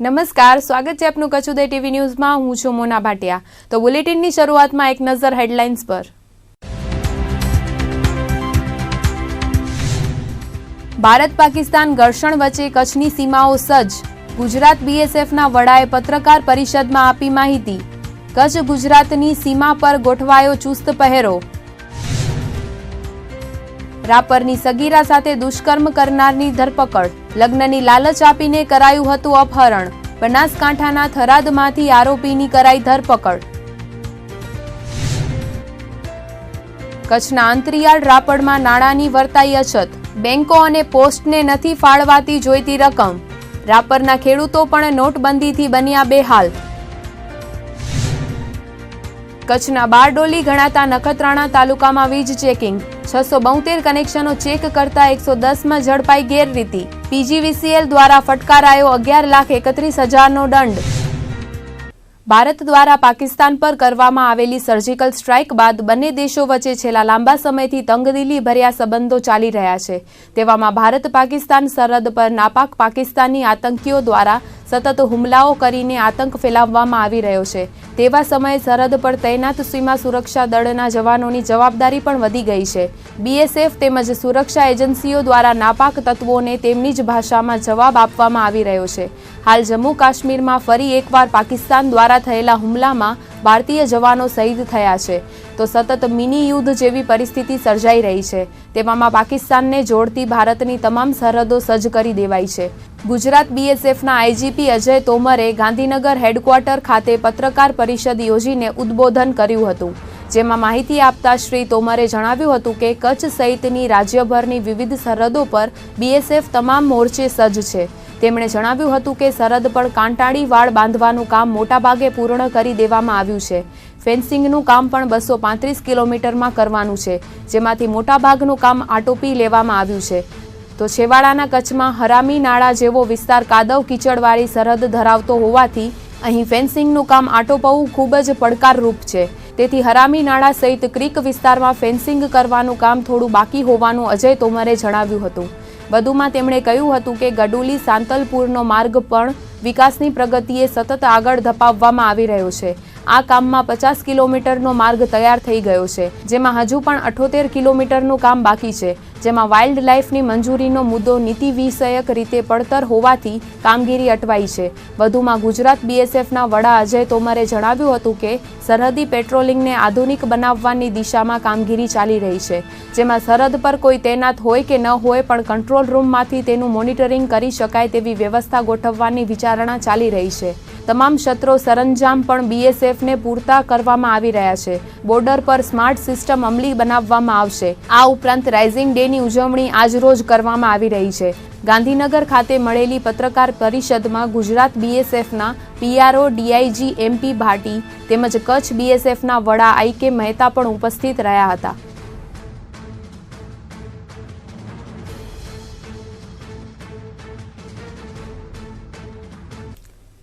નમસ્કાર, સ્વાગત છે આપનું કચુદય ટીવી ન્યૂઝમાં. હું છું મોના ભાટિયા. તો બુલેટિનની શરૂઆતમાં એક નજર હેડલાઇન્સ પર. ભારત પાકિસ્તાન ઘર્ષણ વચ્ચે કચ્છની સીમાઓ સજ્જ. ગુજરાત બીએસએફના વડાએ પત્રકાર પરિષદમાં આપી માહિતી. કચ્છ ગુજરાતની સીમા પર ગોઠવાયો ચુસ્ત પહેરો. રાપરની સગીરા સાથે દુષ્કર્મ કરનારની ધરપકડ. લગ્નની લાલચ આપીને કરાયું હતું અપહરણ. બનાસકાંઠાના થરાદમાંથી આરોપીની કરાઈ ધરપકડ. કચ્છના અંતરિયાળ રાપરમાં નાણાંની વર્તાઈ અછત. બેંકો અને પોસ્ટને નથી ફાળવાતી જોઈતી રકમ. રાપરના ખેડૂતો પણ નોટબંધીથી બન્યા બેહાલ. કચ્છના બારડોલી, ગણાતા નખત્રાણા તાલુકામાં વીજ ચેકિંગ. છસો બોતેર કનેક્શનો ચેક કરતા એકસો દસમાં ઝડપાઈ ગેરરીતિ. પીજીવીસીએલ દ્વારા ફટકારાયો અગિયાર લાખ એકત્રીસ હજારનો દંડ. ભારત દ્વારા પાકિસ્તાન પર કરવામાં આવેલી સર્જિકલ સ્ટ્રાઇક બાદ બંને દેશો વચ્ચે છેલ્લા લાંબા સમયથી તંગદિલી ભર્યા સંબંધો ચાલી રહ્યા છે. તેવામાં ભારત પાકિસ્તાન સરહદ પર નાપાક પાકિસ્તાની આતંકીઓ દ્વારા સતત હુમલાઓ કરીને આતંક ફેલાવવામાં આવી રહ્યો છે. તેવા સમયે સરહદ પર તૈનાત સીમા સુરક્ષા દળના જવાનોની જવાબદારી પણ વધી ગઈ છે. બીએસએફ તેમજ સુરક્ષા એજન્સીઓ દ્વારા નાપાક તત્વોને તેમની જ ભાષામાં જવાબ આપવામાં આવી રહ્યો છે. હાલ જમ્મુ કાશ્મીરમાં ફરી એકવાર પાકિસ્તાન દ્વારા થયેલા હુમલામાં ભારતીય જવાનો શહીદ થયા છે. તો સતત મિની યુદ્ધ જેવી પરિસ્થિતિ સર્જાઈ રહી છે. તેવામાં પાકિસ્તાનને જોડતી ભારતની તમામ સરહદો સજ્જ કરી દેવાઈ છે. ગુજરાત બીએસએફના આઈજીપી અજય તોમરે ગાંધીનગર હેડક્વાર્ટર ખાતે પત્રકાર પરિષદ યોજીને ઉદ્બોધન કર્યું હતું. જેમાં માહિતી આપતા શ્રી તોમરે જણાવ્યું હતું કે, કચ્છ સહિતની રાજ્યભરની વિવિધ સરહદો પર બીએસએફ તમામ મોરચે સજ્જ છે. તેમણે જણાવ્યું હતું કે સરહદ પર કાંટાળી વાળ બાંધવાનું કામ મોટાભાગે પૂર્ણ કરી દેવામાં આવ્યું છે. ફેન્સિંગનું કામ પણ બસો પાંત્રીસ કિલોમીટરમાં કરવાનું છે, જેમાંથી મોટાભાગનું કામ આટોપી લેવામાં આવ્યું છે. તો છેવાડાના કચ્છમાં હરામી નાળા જેવો વિસ્તાર કાદવ કીચડવાળી સરહદ ધરાવતો હોવાથી અહીં ફેન્સિંગનું કામ આટોપવું ખૂબ જ પડકારરૂપ છે. તેથી હરામી નાળા સહિત ક્રીક વિસ્તારમાં ફેન્સિંગ કરવાનું કામ થોડું બાકી હોવાનું અજય તોમરે જણાવ્યું હતું. વધુમાં તેમણે કહ્યું હતું કે ગડુલી સાંતલપુરનો માર્ગ પણ વિકાસની પ્રગતિએ સતત આગળ ધપાવવામાં આવી રહ્યો છે. આ કામમાં પચાસ કિલોમીટરનો માર્ગ તૈયાર થઈ ગયો છે, જેમાં હજુ પણ અઠોતેર કિલોમીટરનું કામ બાકી છે, જેમાં વાઇલ્ડ લાઇફની મંજૂરીનો મુદ્દો નીતિ વિષયક રીતે પડતર હોવાથી કામગીરી અટવાઈ છે. વધુમાં ગુજરાત બીએસએફના વડા અજય તોમરે જણાવ્યું હતું કે, સરહદી પેટ્રોલિંગને આધુનિક બનાવવાની દિશામાં કામગીરી ચાલી રહી છે, જેમાં સરહદ પર કોઈ તૈનાત હોય કે ન હોય પણ કંટ્રોલ રૂમમાંથી તેનું મોનિટરિંગ કરી શકાય તેવી વ્યવસ્થા ગોઠવવાની વિચારણા ચાલી રહી છે. તમામ શસ્ત્રો સરંજામ પણ બીએસએફને પૂરતા કરવામાં આવી રહ્યા છે. બોર્ડર પર સ્માર્ટ સિસ્ટમ અમલી બનાવવામાં આવશે. આ ઉપરાંત રાઇઝિંગ ડેની ઉજવણી આજરોજ કરવામાં આવી રહી છે. ગાંધીનગર ખાતે મળેલી પત્રકાર પરિષદમાં ગુજરાત બીએસએફના પીઆરઓ ડીઆઈજી એમપી ભાટી તેમજ કચ્છ બીએસએફના વડા આઈ કે મહેતા પણ ઉપસ્થિત રહ્યા હતા.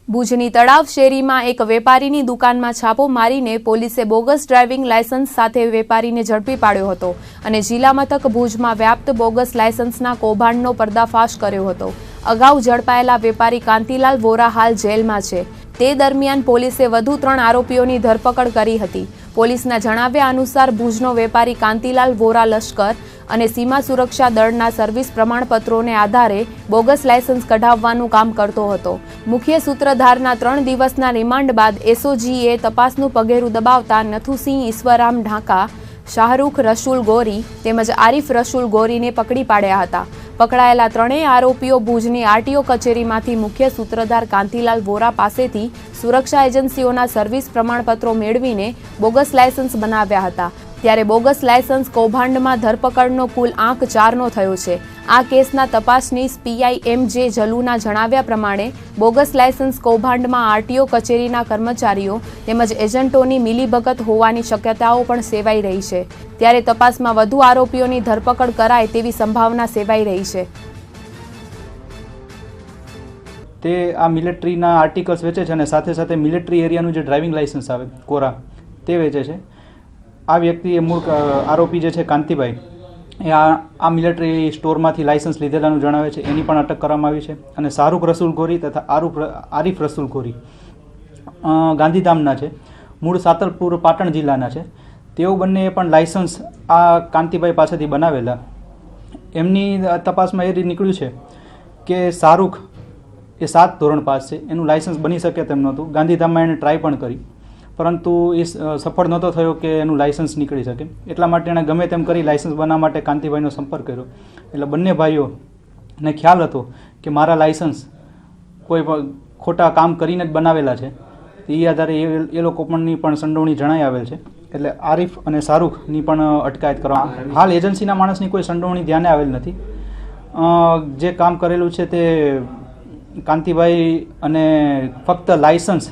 ભુજની તળાવ શેરીમાં એક વેપારીની દુકાનમાં છાપો મારીને પોલીસે બોગસ ડ્રાઇવિંગ લાયસન્સ સાથે વેપારીને ઝડપી પાડ્યો હતો અને જિલ્લા મથક ભુજમાં વ્યાપ્ત બોગસ લાયસન્સના કૌભાંડનો પર્દાફાશ કર્યો હતો. અગાઉ ઝડપાયેલા વેપારી કાંતિલાલ વોરા હાલ જેલમાં છે. તે દરમિયાન પોલીસે વધુ ત્રણ આરોપીઓની ધરપકડ કરી હતી. પોલીસના જણાવ્યા અનુસાર ભુજનો વેપારી કાંતિલાલ વોરા લશ્કર અને સીમા સુરક્ષા દળના સર્વિસ પ્રમાણપત્રોને આધારે બોગસ લાયસન્સ કઢાવવાનું કામ કરતો હતો. મુખ્ય સૂત્રધારના ત્રણ દિવસના રિમાન્ડ બાદ એસઓજીએ તપાસનું પગેરું દબાવતા નથુસિંહ ઈશ્વરામ ઢાંકા, શાહરૂખ રસુલ ગોરી તેમજ આરિફ રસુલ ગોરીને પકડી પાડ્યા હતા. પકડાયેલા ત્રણેય આરોપીઓ ભુજની આરટીઓ કચેરીમાંથી મુખ્ય સૂત્રધાર કાંતિલાલ વોરા પાસેથી સુરક્ષા એજન્સીઓના સર્વિસ પ્રમાણપત્રો મેળવીને બોગસ લાયસન્સ બનાવ્યા હતા. ત્યારે બોગસ લાયસન્સ કૌભાંડમાં ધરપકડનો કુલ આંક ચારનો થયો છે. આ કેસના તપાસનીશ પીઆઈ એમ જે જલુના જણાવ્યા પ્રમાણે બોગસ લાયસન્સ કૌભાંડમાં આરટીઓ કચેરીના કર્મચારીઓ તેમજ એજન્ટોની મિલીભગત હોવાની શક્યતાઓ પણ સેવાઈ રહી છે. ત્યારે તપાસમાં વધુ આરોપીઓની ધરપકડ કરાય તેવી સંભાવના સેવાઈ રહી છે. તે આ મિલિટરીના આર્ટિકલ્સ વેચે છે અને સાથે સાથે મિલિટરી એરિયાનું જે ડ્રાઇવિંગ લાઇસન્સ આવે, કોરા, તે વેચે છે. આ વ્યક્તિ એ મૂળ આરોપી જે છે કાંતિભાઈ, એ આ આ મિલિટરી સ્ટોરમાંથી લાયસન્સ લીધેલાનું જણાવે છે. એની પણ અટક કરવામાં આવી છે. અને શાહરૂખ રસુલ ગોરી તથા આરુફ આરીફ રસુલ ગોરી ગાંધીધામના છે. મૂળ સાતલપુર, પાટણ જિલ્લાના છે. તેઓ બંને પણ લાયસન્સ આ કાંતિભાઈ પાસેથી બનાવેલા. એમની તપાસમાં એ રીતે નીકળ્યું છે કે શાહરૂખ એ સાત ધોરણ પાસ છે. એનું લાયસન્સ બની શકે તેમ નહોતું. ગાંધીધામમાં એણે ટ્રાય પણ કરી. પરંતુ એ સફળ નહોતો થયો કે એનું લાયસન્સ નીકળી શકે. એટલા માટે એણે ગમે તેમ કરી લાયસન્સ બનાવવા માટે કાંતિભાઈનો સંપર્ક કર્યો. એટલે બંને ભાઈઓને ખ્યાલ હતો કે મારા લાયસન્સ કોઈ પણ ખોટા કામ કરીને જ બનાવેલા છે. એ આધારે એ એ લોકો પણની પણ સંડોવણી જણાઈ આવેલ છે. એટલે આરિફ અને શાહરૂખની પણ અટકાયત કરવામાં હાલ એજન્સીના માણસની કોઈ સંડોવણી ધ્યાને આવેલ નથી. જે કામ કરેલું છે તે કાંતિભાઈ અને ફક્ત લાયસન્સ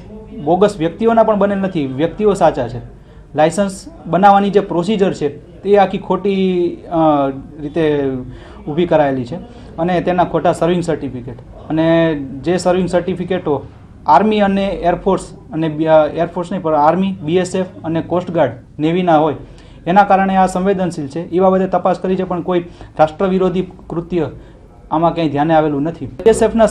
બોગસ વ્યક્તિઓના પણ બનેલ નથી. વ્યક્તિઓ સાચા છે. લાયસન્સ બનાવવાની જે પ્રોસિજર છે, તે આખી ખોટી રીતે ઊભી કરાયેલી છે અને તેના ખોટા સર્વિંગ સર્ટિફિકેટ અને જે સર્વિંગ સર્ટિફિકેટો આર્મી અને એરફોર્સ અને એરફોર્સ નહીં, પણ આર્મી બીએસએફ અને કોસ્ટગાર્ડ નેવીના હોય, એના કારણે આ સંવેદનશીલ છે. એ બાબતે તપાસ કરી છે, પણ કોઈ રાષ્ટ્ર વિરોધી કૃત્ય આમાં ક્યાંય ધ્યાને આવેલું નથી. બીએસએફના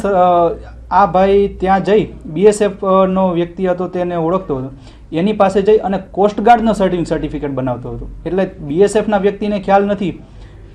આ ભાઈ ત્યાં જઈ બીએસએફનો વ્યક્તિ હતો તેને ઓળખતો હતો. એની પાસે જઈ અને કોસ્ટગાર્ડનો સર્ટિફિકેટ બનાવતો હતો. એટલે બીએસએફના વ્યક્તિને ખ્યાલ નથી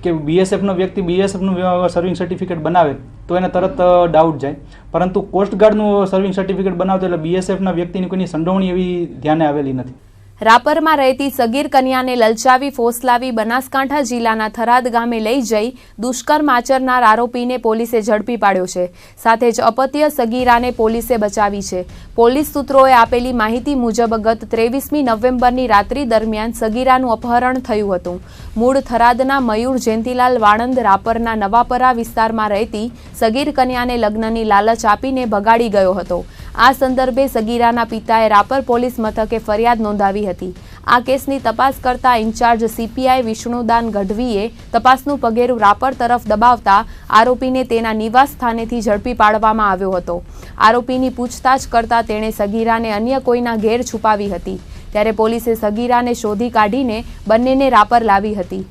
કે બીએસએફનો વ્યક્તિ બીએસએફનું સર્વિંગ સર્ટિફિકેટ બનાવે તો એને તરત ડાઉટ જાય. પરંતુ કોસ્ટગાર્ડનું સર્વિંગ સર્ટિફિકેટ બનાવતો એટલે બીએસએફના વ્યક્તિની કોઈની સંડોવણી એવી ધ્યાને આવેલી નથી. રાપરમાં રહેતી સગીર કન્યાને લલચાવી, ફોસલાવી બનાસકાંઠા જિલ્લાના થરાદ ગામે લઈ જઈ દુષ્કર્મ આચરનાર આરોપીને પોલીસે ઝડપી પાડ્યો છે. સાથે જ અપત્ય સગીરાને પોલીસે બચાવી છે. પોલીસ સૂત્રોએ આપેલી માહિતી મુજબ ગત ત્રેવીસમી નવેમ્બરની રાત્રિ દરમિયાન સગીરાનું અપહરણ થયું હતું. મૂળ થરાદના મયુર જયંતિલાલ વાણંદ રાપરના નવાપરા વિસ્તારમાં રહેતી સગીર કન્યાને લગ્નની લાલચ આપીને ભગાડી ગયો હતો. આ સંદર્ભે સગીરાના પિતાએ રાપર પોલીસ મથકે ફરિયાદ નોંધાવી હતી. આ કેસની તપાસ કરતા ઇન્ચાર્જ સીપીઆઈ વિષ્ણુદાન ગઢવીએ તપાસનું પગેરું રાપર તરફ દબાવતા આરોપીને તેના નિવાસ સ્થાનેથી ઝડપી પાડવામાં આવ્યો હતો. આરોપીની પૂછતાછ કરતા તેણે સગીરાને અન્ય કોઈના ઘેર છુપાવી હતી. ત્યારે પોલીસે સગીરાને શોધી કાઢીને બંનેને રાપર લાવી હતી.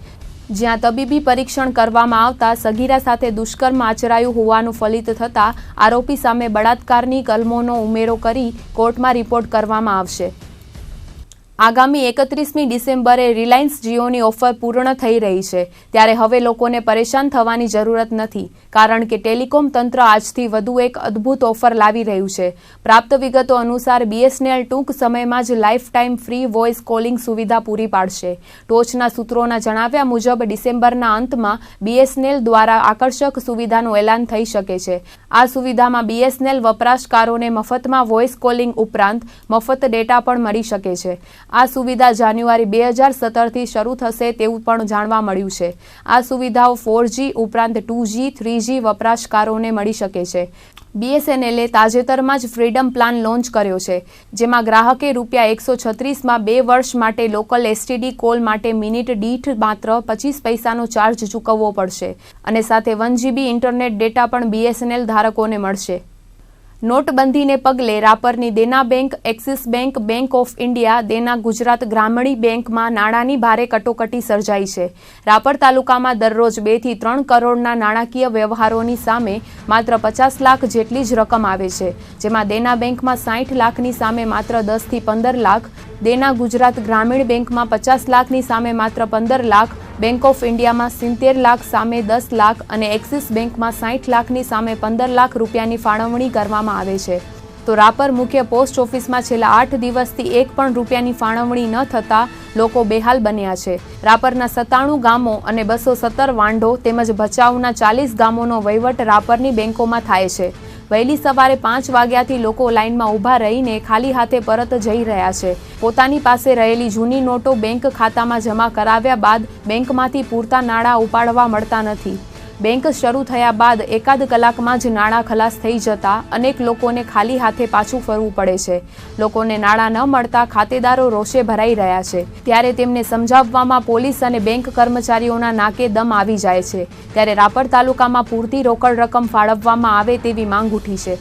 જ્યાં તબીબી પરીક્ષણ કરવામાં આવતા સગીરા સાથે દુષ્કર્મ આચરાયું હોવાનું ફલિત થતાં આરોપી સામે બળાત્કારની કલમોનો ઉમેરો કરી કોર્ટમાં રિપોર્ટ કરવામાં આવશે. આગામી એકત્રીસમી ડિસેમ્બરે રિલાયન્સ જીઓની ઓફર પૂર્ણ થઈ રહી છે. ત્યારે હવે લોકોને પરેશાન થવાની જરૂરત નથી, કારણ કે ટેલિકોમ તંત્ર આજથી વધુ એક અદ્ભુત ઓફર લાવી રહ્યું છે. પ્રાપ્ત વિગતો અનુસાર બીએસએનએલ ટૂંક સમયમાં જ life time free voice calling સુવિધા પૂરી પાડશે. ટોચના સૂત્રોના જણાવ્યા મુજબ, ડિસેમ્બરના અંતમાં બીએસએનએલ દ્વારા આકર્ષક સુવિધાનું એલાન થઈ શકે છે. આ સુવિધામાં બીએસએનએલ વપરાશકારોને મફતમાં વોઇસ કોલિંગ ઉપરાંત મફત ડેટા પણ મળી શકે છે. આ સુવિધા જાન્યુઆરી બે હજાર સત્તરથી શરૂ થશે તેવું પણ જાણવા મળ્યું છે. આ સુવિધાઓ ફોરજી ઉપરાંત ટુ જી થ્રી વપરાશકારોને મળી શકે છે. બીએસએનએલે તાજેતરમાં જ ફ્રીડમ પ્લાન લોન્ચ કર્યો છે, જેમાં ગ્રાહકે રૂપિયા એકસો છત્રીસમાં બે વર્ષ માટે લોકલ એસટીડી કોલ માટે મિનિટ દીઠ માત્ર પચીસ પૈસાનો ચાર્જ ચૂકવવો પડશે અને સાથે વન જીબી ઇન્ટરનેટ ડેટા પણ બીએસએનએલ ધારકોને મળશે. નોટબંધીને પગલે રાપરની Dena bank, Axis bank bank of India, Dena Gujarat Gramini બેંકમાં નાણાંની ભારે કટોકટી સર્જાઈ છે. રાપર તાલુકામાં દરરોજ બેથી ત્રણ કરોડના નાણાકીય વ્યવહારોની સામે માત્ર પચાસ લાખ જેટલી જ રકમ આવે છે, જેમાં દેના બેંકમાં સાઠ લાખની સામે માત્ર દસથી પંદર લાખ દેના ગુજરાત ગ્રામીણ બેંકમાં પચાસ લાખની સામે માત્ર પંદર લાખ બેંક ઓફ ઇન્ડિયામાં સિત્તેર લાખ સામે દસ લાખ અને એક્સિસ બેંકમાં સાઠ લાખની સામે પંદર લાખ રૂપિયાની ફાળવણી કરવામાં આવે છે. તો રાપર મુખ્ય પોસ્ટ ઓફિસમાં છેલ્લા આઠ દિવસથી એક પણ રૂપિયાની ફાળવણી ન થતાં લોકો બેહાલ બન્યા છે. રાપરના સત્તાણું ગામો અને બસો સત્તર વાંઢો તેમજ ભચાઉના ચાલીસ ગામોનો વહીવટ રાપરની બેંકોમાં થાય છે. વહેલી સવારે પાંચ વાગ્યાથી લોકો લાઇનમાં ઊભા રહીને ખાલી હાથે પરત જઈ રહ્યા છે. પોતાની પાસે રહેલી જૂની નોટો બેંક ખાતામાં જમા કરાવ્યા બાદ બેંકમાંથી પૂરતા નાણાં ઉપાડવા મળતા નથી. બેંક શરૂ થયા બાદ એકાદ કલાકમાં જ નાણાં ખલાસ થઈ જતા અનેક લોકોને ખાલી હાથે પાછું ફરવું પડે છે. લોકોને નાણાં ન મળતા ખાતેદારો રોષે ભરાઈ રહ્યા છે. ત્યારે તેમને સમજાવવામાં પોલીસ અને બેંક કર્મચારીઓના નાકે દમ આવી જાય છે. ત્યારે રાપર તાલુકામાં પૂરતી રોકડ રકમ ફાળવવામાં આવે તેવી માંગ ઉઠી છે.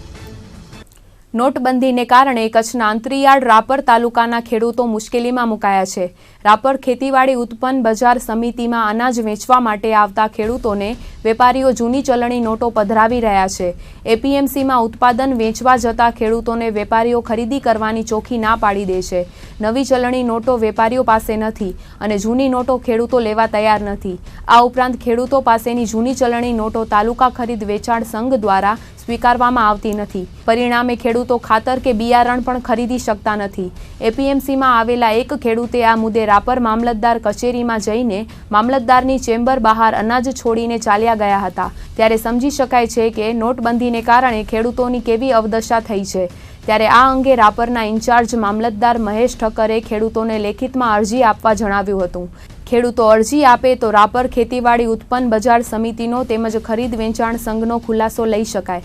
નોટબંધીને કારણે કચ્છના અંતરિયાળ રાપર તાલુકાના ખેડૂતો મુશ્કેલીમાં મુકાયા છે. રાપર ખેતીવાડી ઉત્પન્ન બજાર સમિતિમાં અનાજ વેચવા માટે આવતા ખેડૂતોને વેપારીઓ જૂની ચલણી નોટો પધરાવી રહ્યા છે. એપીએમસીમાં ઉત્પાદન વેચવા જતા ખેડૂતોને વેપારીઓ ખરીદી કરવાની ચોખ્ખી ના પાડી દે છે. નવી ચલણી નોટો વેપારીઓ પાસે નથી અને જૂની નોટો ખેડૂતો લેવા તૈયાર નથી. આ ઉપરાંત ખેડૂતો પાસેની જૂની ચલણી નોટો તાલુકા ખરીદ વેચાણ સંઘ દ્વારા સ્વીકારવામાં આવતી નથી. પરિણામે ખેડૂતો ખાતર કે બિયારણ પણ ખરીદી શકતા નથી. એપીએમસીમાં આવેલા એક ખેડૂતે આ મુદ્દે રાપર મામલતદાર કચેરીમાં જઈને મામલતદારની ચેમ્બર બહાર અનાજ છોડીને ચાલ્યા ગયા હતા. ત્યારે સમજી શકાય છે કે નોટબંધીને કારણે ખેડૂતોની કેવી અવદશા થઈ છે. ત્યારે આ અંગે રાપરના ઇન્ચાર્જ મામલતદાર મહેશ ઠક્કરે ખેડૂતોને લેખિતમાં અરજી આપવા જણાવ્યું હતું. ખેડૂતો અરજી આપે તો રાપર ખેતીવાડી ઉત્પન્ન બજાર સમિતિનો તેમજ ખરીદ વેચાણ સંઘનો ખુલાસો લઈ શકાય.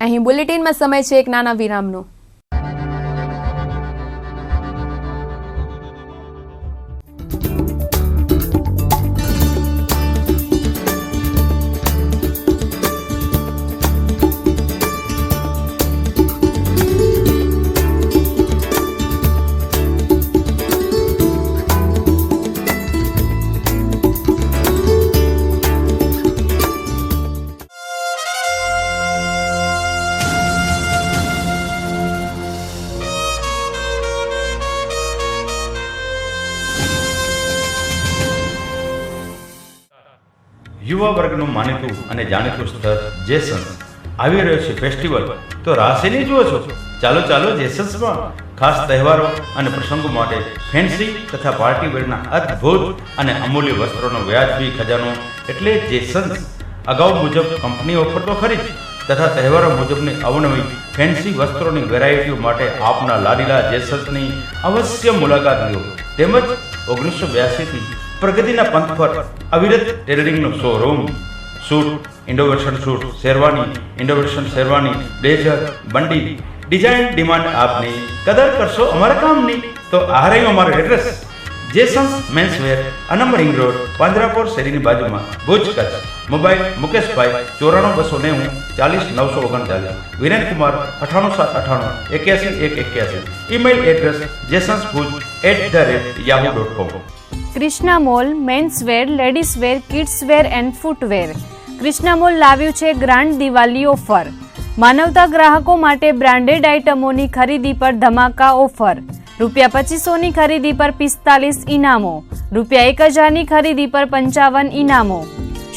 અહીં બુલેટિનમાં સમય છે એક નાના વિરામનો. વર્ગનું માનીતું અને જાણીતું સ્થળ જેસન્સ. આવી રહ્યો છે ફેસ્ટિવલ. તો રાશિની જુઓ છો. ચાલો ચાલો જેસન્સમાં ખાસ તહેવારો અને પ્રસંગો માટે ફેન્સી તથા પાર્ટી વેરના અદ્ભુત અને અમૂલ્ય વસ્ત્રોનો વ્યાજબી ખજાનો. એટલે જેસન્સ અગાઉ મુજબ કંપની ઓફર તો ખરી તથા તહેવારો મુજબની અવનવી ફેન્સી વસ્ત્રોની વેરાયટીઓ માટે આપના લાડીલા જેસન્સની અવશ્ય મુલાકાત લો. તેમજ ઓગણીસો બ્યાસીથી પ્રગતિના પંથ પર અવિરત ટેલરિંગનો શોરૂમ સૂટ ઇન્ડોવેશન સૂટ શેરવાની ઇન્ડોવેશન શેરવાની બ્લેઝર બંડી ડિઝાઇન ડિમાન્ડ આપની કદર કરશો અમારા કામની તો આ રહ્યું અમારું એડ્રેસ જેસન્સ મેન્સવેર અનંબર રિંગ રોડ પાંજરાપોર શેરીની બાજુમાં ભુજ કચ્છ મોબાઈલ મુકેશભાઈ ચોરાણું બસો નેવું ચાલીસ નવસો ઓગણચાલીસ વિરેન કુમાર અઠાણું સાત અઠાણું એક્યાસી એક એક્યાસી email address jaysons Bhuj at the rate Yahoo dot com Krishna mall menswear ladieswear kidswear and footwear Krishna mall લાવ્યું છે ગ્રાન્ડ દિવાળી ઓફર માનવતા ગ્રાહકો માટે બ્રાન્ડેડ આઇટમોની ખરીદી પર ધમાકા ઓફર રૂપિયા પચીસોની ખરીદી પર પિસ્તાલીસ ઇનામો. રૂપિયા એક હજારની ખરીદી પર પંચાવન ઇનામો.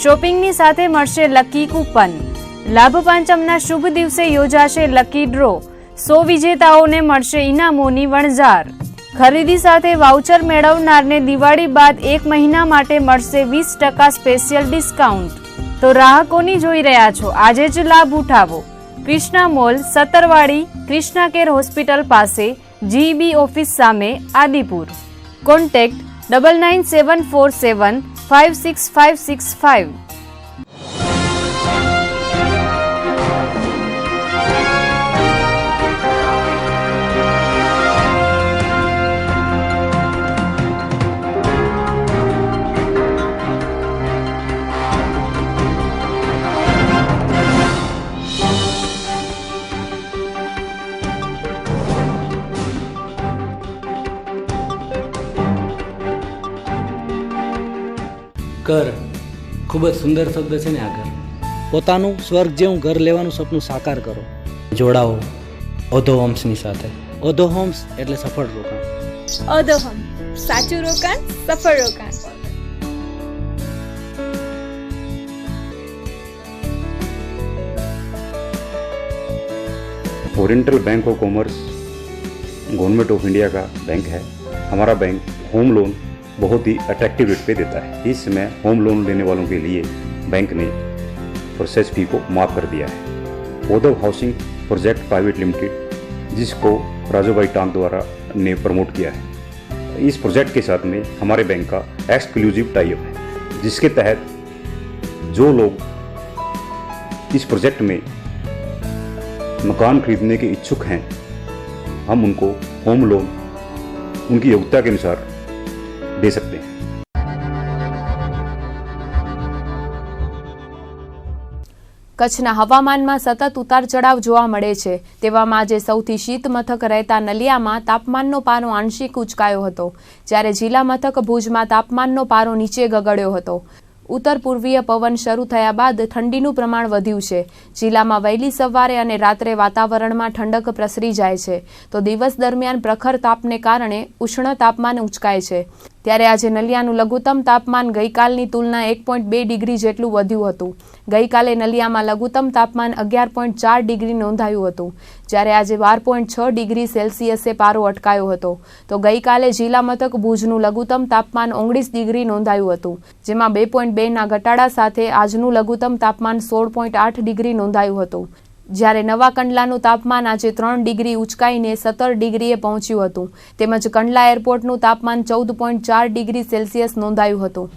શોપિંગની સાથે મળશે લકી કૂપન લાભ પાંચમના શુભ દિવસે યોજાશે લકી ડ્રો સો વિજેતાઓને મળશે ઇનામોની વણઝાર. ખરીદી સાથે વાઉચર મેળવનારને દિવાળી બાદ એક મહિના માટે મળશે વીસ ટકા સ્પેશિયલ ડિસ્કાઉન્ટ તો ગ્રાહકોની જોઈ રહ્યા છો, આજે જ લાભ ઉઠાવો. Krishna mall Sattarwadi Krishna care hospital પાસે જીબી ઓફિસ સામે Adipur. Contact double nine seven four seven five six five six five ઘર ખૂબ જ સુંદર શબ્દ છે ને આ ઘર પોતાનું સ્વર્ગ જેવું ઘર લેવાનું સપનું સાકાર કરો જોડાઓ ઓધો હોમ્સની સાથે ઓધો હોમ્સ એટલે સફળ રોકાણ અધોહમ સાચું રોકાણ સફળ રોકાણ Oriental bank of commerce government of India का बैंक है हमारा बैंक होम लोन बहुत ही अट्रैक्टिव रेट पे देता है। इस समय होम लोन लेने वालों के लिए बैंक ने प्रोसेस फ़ी को माफ़ कर दिया है। Odhav housing project private limited जिसको राजू भाई टांग द्वारा ने प्रमोट किया है। इस प्रोजेक्ट के साथ में हमारे बैंक का एक्सक्लूसिव टाइप है, जिसके तहत जो लोग इस प्रोजेक्ट में मकान खरीदने के इच्छुक हैं, हम उनको होम लोन उनकी योग्यता के अनुसार કચ્છના હવામાનમાં સતત ઉતાર ચઢાવ જોવા મળે છે. તેવામાં આજે સૌથી શીત મથક રહેતા નલિયામાં તાપમાનનો પારો આંશિક ઉંચકાયો હતો, જ્યારે જિલ્લા મથક ભુજમાં તાપમાનનો પારો નીચે ગગડ્યો હતો. ઉત્તર પૂર્વીય પવન શરૂ થયા બાદ ઠંડીનું પ્રમાણ વધ્યું છે. જિલ્લામાં વહેલી સવારે અને રાત્રે વાતાવરણમાં ઠંડક પ્રસરી જાય છે. તો દિવસ દરમિયાન પ્રખર તાપને કારણે ઉષ્ણ તાપમાન ઉંચકાય છે. ત્યારે આજે નલિયાનું લઘુત્તમ તાપમાન ગઈકાલની તુલના એક પોઈન્ટ બે ડિગ્રી જેટલું વધ્યું હતું. ગઈકાલે નલિયામાં લઘુત્તમ તાપમાન અગિયાર પોઈન્ટ ચાર ડિગ્રી નોંધાયું હતું. જ્યારે આજે બાર પોઈન્ટ છ ડિગ્રી સેલ્સિયસે પારો અટકાયો હતો. તો ગઈકાલે જિલ્લા મથક ભુજનું લઘુત્તમ તાપમાન ઓગણીસ ડિગ્રી નોંધાયું હતું. જેમાં બે પોઈન્ટ બેના ઘટાડા સાથે આજનું લઘુત્તમ તાપમાન સોળ પોઈન્ટ આઠ ડિગ્રી નોંધાયું હતું. જ્યારે નવા કંડલાનું તાપમાન આજે ત્રણ ડિગ્રી ઉંચકાઈને સત્તર ડિગ્રીએ પહોંચ્યું હતું. તેમજ કંડલા એરપોર્ટનું તાપમાન ચૌદ પોઈન્ટ ચાર ડિગ્રી સેલ્સિયસ નોંધાયું હતું.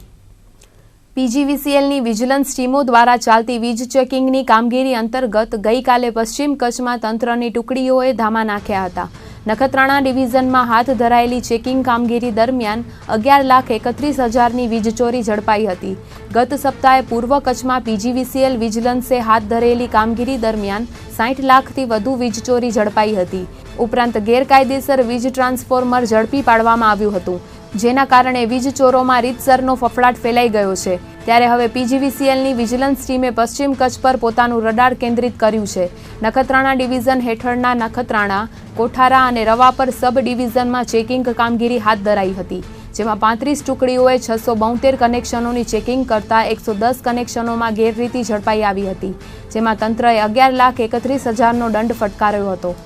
પીજીવીસીએલની વિજિલન્સ ટીમો દ્વારા ચાલતી વીજ ચેકિંગની કામગીરી અંતર્ગત ગઈકાલે પશ્ચિમ કચ્છમાં તંત્રની ટુકડીઓએ ધામા નાખ્યા હતા. નખત્રાણા ડિવિઝનમાં હાથ ધરાયેલી ચેકિંગ કામગીરી દરમિયાન અગિયાર લાખ એકત્રીસ હજારની વીજ ચોરી ઝડપાઈ હતી. ગત સપ્તાહે પૂર્વ કચ્છમાં પીજીવીસીએલ વિજિલન્સે હાથ ધરેલી કામગીરી દરમિયાન સાઠ લાખથી વધુ વીજચોરી ઝડપાઈ હતી. ઉપરાંત ગેરકાયદેસર વીજ ટ્રાન્સફોર્મર ઝડપી પાડવામાં આવ્યું હતું. જેના કારણે વીજ ચોરોમાં રીતસરનો ફફડાટ ફેલાઈ ગયો છે. ત્યારે હવે પીજીવીસીએલની વિજિલન્સ ટીમે પશ્ચિમ કચ્છ પર પોતાનું રડાર કેન્દ્રિત કર્યું છે. નખત્રાણા ડિવિઝન હેઠળના નખત્રાણા, કોઠારા અને રવાપર સબ ડિવિઝનમાં ચેકિંગ કામગીરી હાથ ધરાઈ હતી, જેમાં પાંત્રીસ ટુકડીઓએ છસો બોતેર કનેક્શનોની ચેકિંગ કરતા એકસો દસ કનેક્શનોમાં ગેરરીતિ ઝડપાઈ આવી હતી, જેમાં તંત્રએ અગિયાર લાખ એકત્રીસ હજારનો દંડ ફટકાર્યો હતો.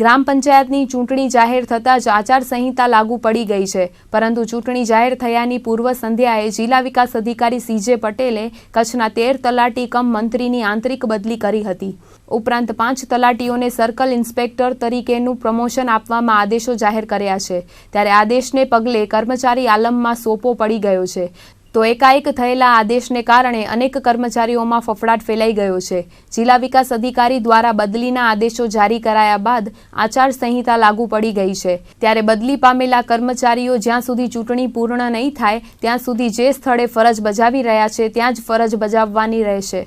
ગ્રામ પંચાયતની ચૂંટણી જાહેર થતાં જ આચારસંહિતા લાગુ પડી ગઈ છે. પરંતુ ચૂંટણી જાહેર થયાની પૂર્વ સંધ્યાએ જિલ્લા વિકાસ અધિકારી સીજે પટેલે કચ્છના તેર તલાટી કમ મંત્રીની આંતરિક બદલી કરી હતી. ઉપરાંત પાંચ તલાટીઓને સર્કલ ઇન્સ્પેક્ટર તરીકેનું પ્રમોશન આપવામાં આદેશો જાહેર કર્યા છે. ત્યારે આદેશને પગલે કર્મચારી આલમમાં સોપો પડી ગયો છે. તો એકાએક થયેલા આદેશને કારણે અનેક કર્મચારીઓમાં ફફડાટ ફેલાઈ ગયો છે. જિલ્લા વિકાસ અધિકારી દ્વારા બદલીના આદેશો જારી કરાયા બાદ આચારસંહિતા લાગુ પડી ગઈ છે. ત્યારે બદલી પામેલા કર્મચારીઓ જ્યાં સુધી ચૂંટણી પૂર્ણ નહીં થાય, ત્યાં સુધી જે સ્થળે ફરજ બજાવી રહ્યા છે, ત્યાં જ ફરજ બજાવવાની રહેશે.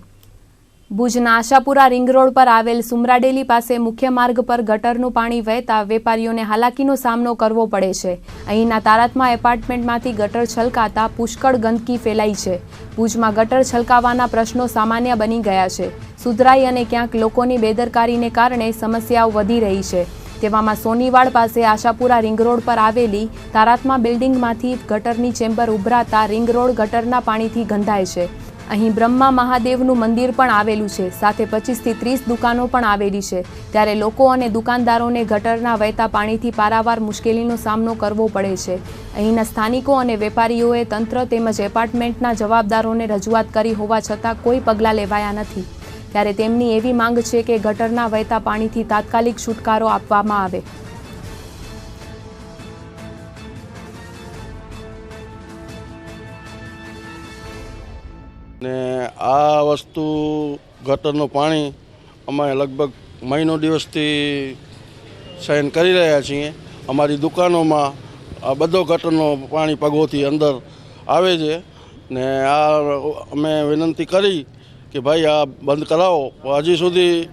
ભુજના આશાપુરા રિંગ રોડ પર આવેલ સુમરાડેલી પાસે મુખ્ય માર્ગ પર ગટરનું પાણી વહેતા વેપારીઓને હાલાકીનો સામનો કરવો પડે છે. અહીંના તારાત્મા એપાર્ટમેન્ટમાંથી ગટર છલકાતા પુષ્કળ ગંદકી ફેલાઈ છે. ભુજમાં ગટર છલકાવાના પ્રશ્નો સામાન્ય બની ગયા છે. સુધરાઈ અને ક્યાંક લોકોની બેદરકારીને કારણે સમસ્યાઓ વધી રહી છે. તેવામાં સોનીવાડ પાસે આશાપુરા રિંગ રોડ પર આવેલી તારાત્મા બિલ્ડિંગમાંથી ગટરની ચેમ્બર ઉભરાતા રિંગ રોડ ગટરના પાણીથી ગંધાય છે. અહીં બ્રહ્મા મહાદેવનું મંદિર પણ આવેલું છે. સાથે પચીસથી ત્રીસ દુકાનો પણ આવેલી છે. ત્યારે લોકો અને દુકાનદારોને ગટરના વહેતા પાણીથી પારાવાર મુશ્કેલીનો સામનો કરવો પડે છે. અહીંના સ્થાનિકો અને વેપારીઓએ તંત્ર તેમજ એપાર્ટમેન્ટના જવાબદારોને રજૂઆત કરી હોવા છતાં કોઈ પગલાં લેવાયા નથી. ત્યારે તેમની એવી માંગ છે કે ગટરના વહેતા પાણીથી તાત્કાલિક છુટકારો આપવામાં આવે. ને આ વસ્તુ ગટરનું પાણી અમે લગભગ મહિનો દિવસથી સહન કરી રહ્યા છીએ. અમારી દુકાનોમાં આ બધો ગટરનો પાણી પગોથી અંદર આવે છે ને આ અમે વિનંતી કરી કે ભાઈ આ બંધ કરાવો. હજી સુધી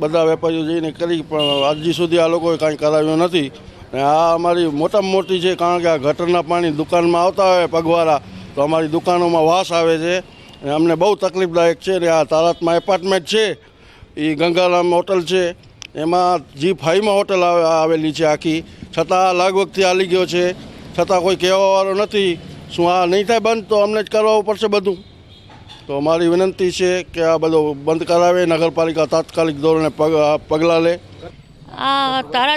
બધા વેપારીઓ જઈને કરી, પણ હજી સુધી આ લોકોએ કાંઈ કરાવ્યું નથી. ને આ અમારી મોટામાં મોટી છે, કારણ કે આ ગટરના પાણી દુકાનમાં આવતા હોય પગવાળા, તો અમારી દુકાનોમાં વાસ આવે છે. અને અમને બહુ તકલીફદાયક છે ને આ તારાતમાં એપાર્ટમેન્ટ છે એ ગંગારામ હોટલ છે એમાં જી ફાઈવમાં હોટલ આવે- આવેલી છે આખી. છતાં લાગવગથી આલી ગયો છે છતાં કોઈ કહેવાવાળો નથી. શું આ નહીં થાય બંધ તો અમને જ કરવું પડશે બધું. તો અમારી વિનંતી છે કે આ બધું બંધ કરાવે નગરપાલિકા તાત્કાલિક ધોરણે પગલાં લે. આ તારા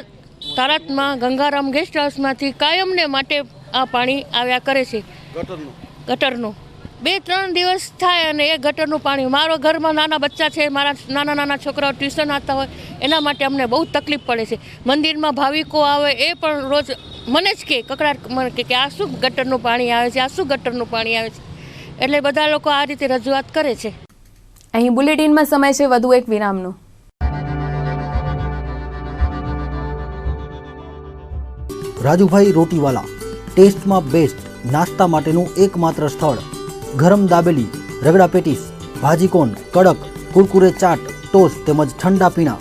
તારાતમાં ગંગારામ ગેસ્ટ હાઉસમાંથી કાયમને માટે આ પાણી આવ્યા કરે છે. ગટરનું? ગટરનું. બે ત્રણ દિવસ થાય અને એ ગટરનું પાણી. મારો ઘરમાં નાના બચ્ચા છે મારા નાના નાના છોકરાઓ ટ્યુશન આવતા હોય એના માટે અમને બહુ તકલીફ પડે છે. મંદિરમાં ભાવિકો આવે એ પણ રોજ મને જ કે કકડાટ મને કે કે આ શું ગટરનું પાણી આવે છે આ શું ગટરનું પાણી આવે છે? એટલે બધા લોકો આ રીતે રજૂઆત કરે છે. અહીં બુલેટિનમાં સમય છે વધુ એક વિરામનો. રાજુભાઈ રોટીવાલા ટેસ્ટમાં બેસ્ટ નાસ્તા માટેનું એકમાત્ર સ્થળ. ગરમ દાબેલી, રગડા પેટીસ ભાજીકોન કડક, કુરકુરે ચાટ ટોસ તેમજ ઠંડા પીણા.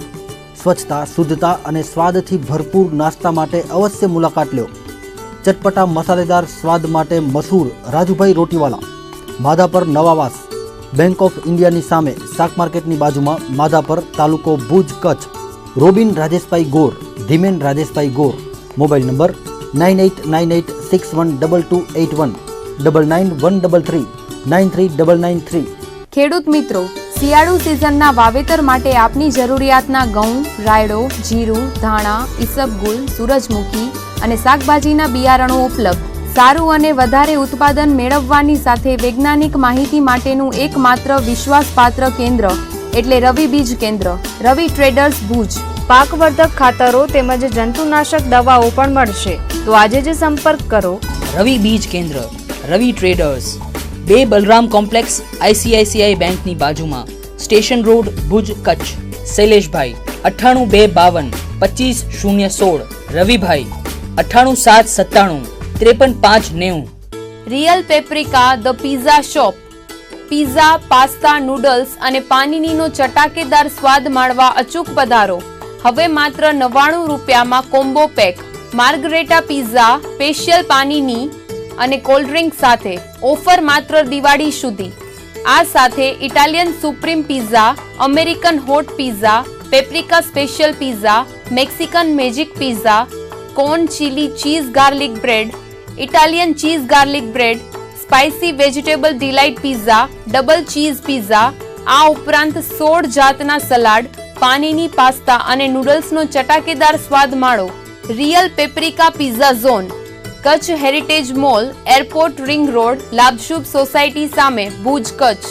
સ્વચ્છતા, શુદ્ધતા અને સ્વાદથી ભરપૂર નાસ્તા માટે અવશ્ય મુલાકાત લ્યો ચટપટા મસાલેદાર સ્વાદ માટે મશહૂર રાજુભાઈ રોટીવાલા. માધાપર નવાવાસ. બેંક ઓફ ઇન્ડિયાની સામે શાક માર્કેટની બાજુમાં માધાપર તાલુકો Bhuj Kutch. Robin Rajeshbhai Gor, Dhiman Rajeshbhai Gor. Mobile number nine eight nine eight six one double two eight one. Double nine one double three nine three double nine three ખેડૂત મિત્રો શિયાળુ સિઝનના વાવેતર માટે આપની જરૂરિયાતના ઘઉં રાયડો જીરું ધાણા ઈસબગુલ સૂરજમુખી અને શાકભાજીના બિયારણો ઉપલબ્ધ. સારું અને વધારે ઉત્પાદન મેળવવાની સાથે વૈજ્ઞાનિક માહિતી માટેનું એકમાત્ર વિશ્વાસપાત્ર કેન્દ્ર એટલે રવિ બીજ કેન્દ્ર. રવિ ટ્રેડર્સ ભુજ. પાકવર્ધક ખાતરો તેમજ જંતુનાશક દવાઓ પણ મળશે. તો આજે જ સંપર્ક કરો. રવિ બીજ કેન્દ્ર. રવિ ટ્રેડર્સ બે બલરામ કોમ્પ્લેક્સ આઈસીઆઈસીઆઈ બેંકની બાજુમાં. Station road, Bhuj, Kutch. શૈલેષભાઈ, અઠ્ઠાણું બે બાવન, પચીસ શૂન્ય સોળ. રવિભાઈ, અઠ્ઠાણું સાત સત્તાણું, ત્રેપન પાંચ નેવું. Real paprika, the pizza shop. Pizza, pasta, noodles અને પાનીનીનો ચટાકેદાર સ્વાદ માણવા અચૂક પધારો. હવે માત્ર નવ્વાણું રૂપિયામાં combo pack. Margherita pizza, special panini અને કોલ્ડ ડ્રિંક સાથે ઓફર માત્ર દિવાળી સુધી. આ સાથે Italian supreme pizza, American hot pizza, paprika special pizza, Mexican magic pizza, corn chilli cheese garlic bread, Italian cheese garlic bread, spicy vegetable delight pizza, double cheese pizza, આ ઉપરાંત સોળ જાતના salad, પાણીની પાસ્તા અને નૂડલ્સનો ચટાકેદાર સ્વાદ માણો. Real paprika pizza zone. Kutch heritage mall airport ring road Labhshubh society સામે Bhuj Kutch.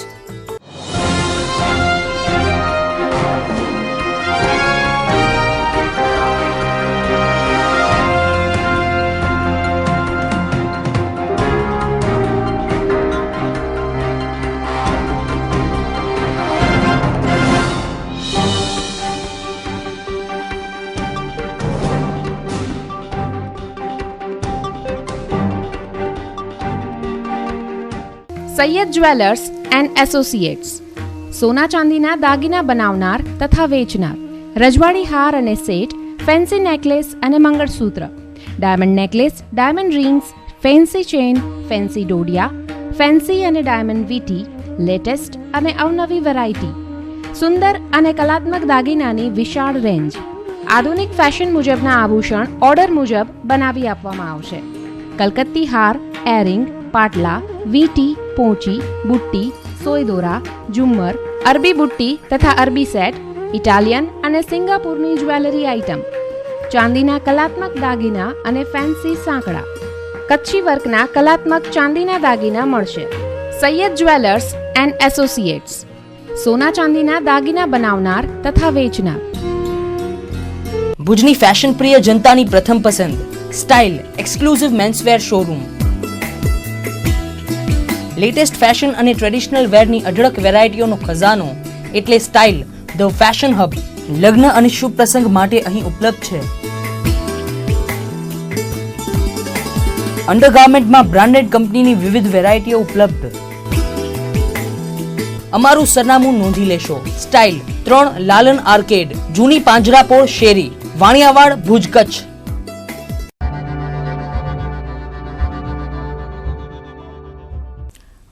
Saiyed jewellers and associates સોના ચાંદીના દાગીના બનાવનાર તથા વેચનાર. રજવાડી હાર અને સેટ ફેન્સી નેકલેસ અને mangalsutra. Diamond necklace diamond rings fancy chain fancy Dodiya fancy અને ડાયમંડ વીટી લેટેસ્ટ અને અવનવી વેરાયટી સુંદર અને કલાત્મક દાગીનાની વિશાળ રેન્જ આધુનિક ફેશન મુજબના આભૂષણ ઓર્ડર મુજબ બનાવી આપવામાં આવશે. કલકત્તી હાર એરિંગ પાટલા, વીટી, પોંચી, બુટ્ટી, સોયદોરા, ઝુમ્મર, અરબી બુટ્ટી તથા અરબી સેટ, ઇટાલિયન અને સિંગાપુરની જ્વેલરી આઇટમ, ચાંદીના કલાત્મક દાગીના અને ફેન્સી સાંકડા. કચ્છી વર્કના કલાત્મક ચાંદીના દાગીના મળશે. Saiyed jewellers and associates. સોના ચાંદીના દાગીના બનાવનાર તથા વેચનાર. ભુજની ફેશન પ્રિય જનતાની પ્રથમ પસંદ, style, exclusive menswear showroom latest fashion અને ટ્રેડિશનલ વેરની અઢળક વેરાયટીઓનો ખજાનો એટલે સ્ટાઇલ, ધ ફેશન હબ, લગ્ન અને શુભ પ્રસંગ માટે અહીં ઉપલબ્ધ છે. અંડરગાર્મેન્ટમાં બ્રાન્ડેડ કંપનીની વિવિધ વેરાયટીઓ ઉપલબ્ધ. અમારું સરનામું નોંધી લેશો. સ્ટાઇલ, ત્રણ લાલન આર્કેડ, જૂની પાંજરાપોળ શેરી, વાણિયાવાડ, ભુજ કચ્છ.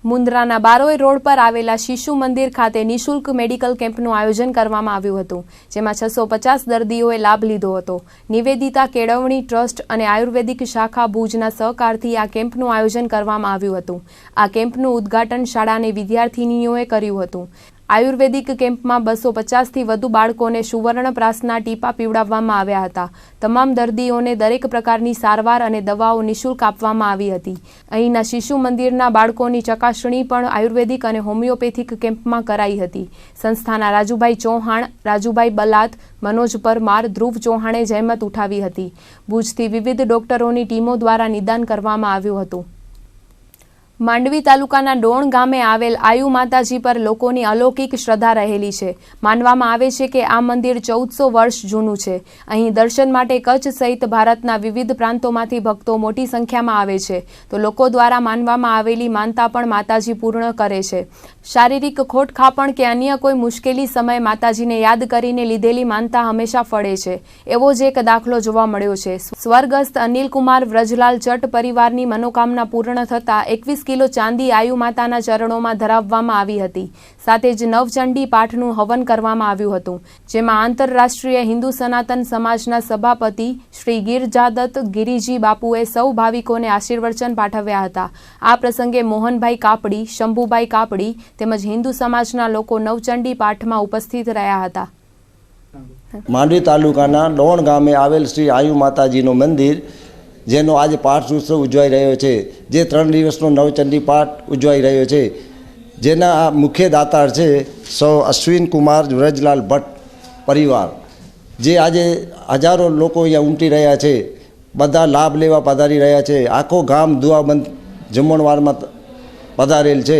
મુન્દ્રાના બારોઈ રોડ પર આવેલા શિશુ મંદિર ખાતે નિઃશુલ્ક મેડિકલ કેમ્પનું આયોજન કરવામાં આવ્યું હતું, જેમાં છસો પચાસ દર્દીઓએ લાભ લીધો હતો. નિવેદિતા કેળવણી ટ્રસ્ટ અને આયુર્વેદિક શાખા ભુજના સહકારથી આ કેમ્પનું આયોજન કરવામાં આવ્યું હતું. આ કેમ્પનું ઉદ્ઘાટન શાળાની વિદ્યાર્થિનીઓએ કર્યું હતું. આયુર્વેદિક કેમ્પમાં બસો પચાસથી વધુ બાળકોને સુવર્ણ પ્રાસના ટીપા પીવડાવવામાં આવ્યા હતા. તમામ દર્દીઓને દરેક પ્રકારની સારવાર અને દવાઓ નિઃશુલ્ક આપવામાં આવી હતી. અહીંના શિશુ મંદિરના બાળકોની ચકાસણી પણ આયુર્વેદિક અને હોમિયોપેથિક કેમ્પમાં કરાઈ હતી. સંસ્થાના રાજુભાઈ ચૌહાણ, રાજુભાઈ બલાત, મનોજ પરમાર, ધ્રુવ ચૌહાણે જહેમત ઉઠાવી હતી. ભુજથી વિવિધ ડોક્ટરોની ટીમો દ્વારા નિદાન કરવામાં આવ્યું હતું. માંડવી તાલુકાના ડોણ ગામે આવેલ આયુ માતાજી પર લોકોની અલૌકિક શ્રદ્ધા રહેલી છે. માનવામાં આવે છે કે આ મંદિર ચૌદસો વર્ષ જૂનું છે. અહીં દર્શન માટે કચ્છ સહિત ભારતના વિવિધ પ્રાંતોમાંથી ભક્તો મોટી સંખ્યામાં આવે છે. તો લોકો દ્વારા માનવામાં આવેલી માનતા પણ માતાજી પૂર્ણ કરે છે. શારીરિક ખોટ ખાપણ કે અન્ય કોઈ મુશ્કેલી સમયે માતાજીને યાદ કરીને લીધેલી માનતા હંમેશા ફળે છે. એવો જ એક દાખલો જોવા મળ્યો છે. સ્વર્ગસ્થ અનિલકુમાર વ્રજલાલ ચટ પરિવારની મનોકામના પૂર્ણ થતાં એકવીસ કિલો ચાંદી આયુ માતાના ચરણોમાં ધરાવવામાં આવી હતી. સાથે જ નવચંડી પાઠનું હવન કરવામાં આવ્યું હતું. જેમાં આંતરરાષ્ટ્રીય હિન્દુ સનાતન સમાજના સભાપતિ શ્રી ગિરજાદત્ત ગિરિજી બાપુએ સૌ ભાવિકોને આશીર્વચન પાઠવ્યા હતા. આ પ્રસંગે મોહનભાઈ કાપડી, શંભુભાઈ કાપડી તેમજ હિન્દુ સમાજના લોકો નવચંડી પાઠમાં ઉપસ્થિત રહ્યા હતા. માંડવી તાલુકાના ડોણ ગામે આવેલ શ્રી આયુ માતાજીનું મંદિર જેનો આજે પાઠ ઉત્સવ ઉજવાઈ રહ્યો છે, જે ત્રણ દિવસનો નવચંડી પાઠ ઉજવાઈ રહ્યો છે, જેના મુખ્ય દાતાર છે સૌ અશ્વિન કુમાર વ્રજલાલ ભટ્ટ પરિવાર. જે આજે હજારો લોકો અહીંયા ઉમટી રહ્યા છે, બધા લાભ લેવા પધારી રહ્યા છે, આખો ગામ દુઆબંધ જમણવારમાં પધારેલ છે.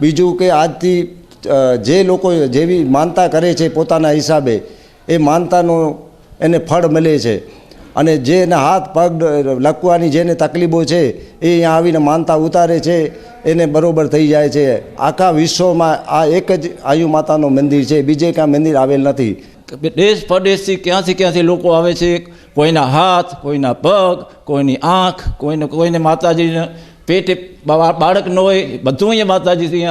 બીજું કે આજથી જે લોકો જેવી માનતા કરે છે પોતાના હિસાબે, એ માનતાનો એને ફળ મળે છે. અને જે એના હાથ પગ, લકવાની જેને તકલીફો છે, એ અહીંયા આવીને માનતા ઉતારે છે, એને બરોબર થઈ જાય છે. આખા વિશ્વમાં આ એક જ આયુ માતાનું મંદિર છે, બીજે કાંઈ મંદિર આવેલ નથી. દેશ પરદેશથી ક્યાંથી ક્યાંથી લોકો આવે છે? કોઈના હાથ, કોઈના પગ, કોઈની આંખ, કોઈને કોઈને માતાજીને પેટે બાળક ન હોય, બધું અહીંયા માતાજીથી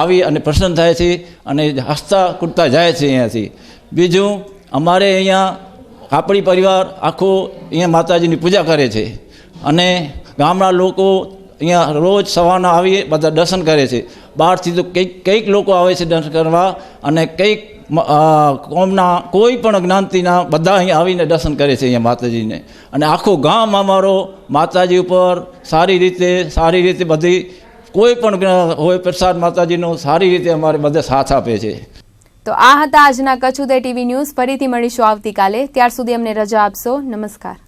આવી અને પ્રસન્ન થાય છે અને હસતા કૂદતા જાય છે અહીંયાથી. બીજું, અમારે અહીંયા કાપડી પરિવાર આખો અહીંયા માતાજીની પૂજા કરે છે. અને ગામના લોકો અહીંયા રોજ સવારના આવી બધા દર્શન કરે છે. બહારથી તો કંઈક કંઈક લોકો આવે છે દર્શન કરવા અને કંઈક કોમના કોઈ પણ જ્ઞાતિના બધા અહીં આવીને દર્શન કરે છે અહીંયા માતાજીને. અને આખું ગામ અમારો માતાજી ઉપર સારી રીતે સારી રીતે બધી કોઈ પણ હોય પ્રસાદ માતાજીનો સારી રીતે અમારે બધા સાથ આપે છે. તો આ હતા આજના કચ્છ ઉદય ટીવી ન્યૂઝ. ફરીથી મળીશું આવતીકાલે. ત્યાર સુધી અમને રજા આપશો. નમસ્કાર.